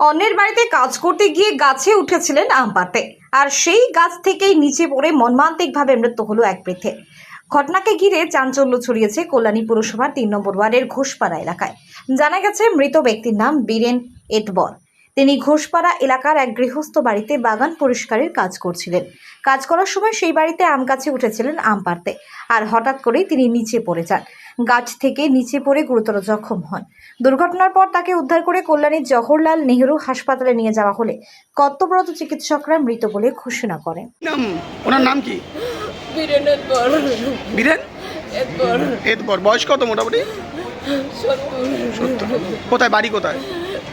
অন্যের বাড়িতে কাজ করতে গিয়ে গাছে উঠেছিলেন আম পাতে আর সেই গাছ থেকেই নিচে পড়ে মর্মান্তিকভাবে মৃত্যু হলো এক বৃথে ঘটনাকে ঘিরে চাঞ্চল্য ছড়িয়েছে কল্যাণী পুরসভার তিন নম্বর ওয়ার্ডের ঘোষপাড়া এলাকায়। জানা গেছে, মৃত ব্যক্তির নাম বীরেন এতবর তিনি ঘোষপাড়া এলাকার এক গৃহস্থ বাড়িতে বাগান পরিষ্কারের কাজ করছিলেন। কাজ করার সময় সেই বাড়িতে আম গাছে উঠেছিলেন আম পাড়তে। আর হঠাৎ করেই তিনি নিচে পড়ে যান। গাছ থেকে নিচে পড়ে গুরুতর জখম হন। দুর্ঘটনার পর তাকে উদ্ধার করে কল্যাণীর জওহরলাল নেহরু হাসপাতালে নিয়ে যাওয়া হলে কর্তব্যরত চিকিৎসকরা মৃত বলে ঘোষণা করেন। নাম? ওনার নাম কি? বীরেন এরপর বয়স কত মোটামুটি? সত্তর। কোথায়? বাড়ি কোথায়?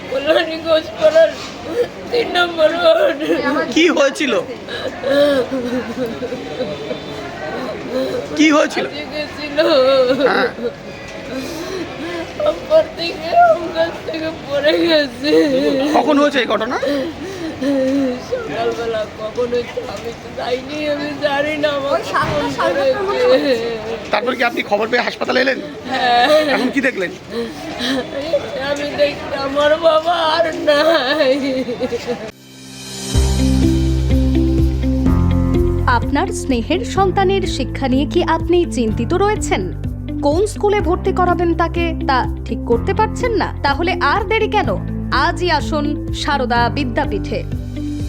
কল্যাণী ঘোষ পাড়ার তিন নম্বর ওয়ার্ড। কি হয়েছিল? কি হয়েছিল? গেছিল। হ্যাঁ। আমার থেকে গাছ থেকে পড়ে গেছে। কখন হয়েছে এই ঘটনা? সকালবেলা কখন হচ্ছে আমি তো যাইনি আমি জানি না করেছে তারপর কি আপনি খবর পেয়ে হাসপাতালে এলেন? হ্যাঁ। এখন কি দেখলেন? আমি আমার বাবা আর নাই। আপনার স্নেহের সন্তানের শিক্ষা নিয়ে কি আপনি চিন্তিত রয়েছেন? কোন স্কুলে ভর্তি করাবেন তাকে তা ঠিক করতে পারছেন না? তাহলে আর দেরি কেন? আজই আসুন সারদা বিদ্যাপীঠে।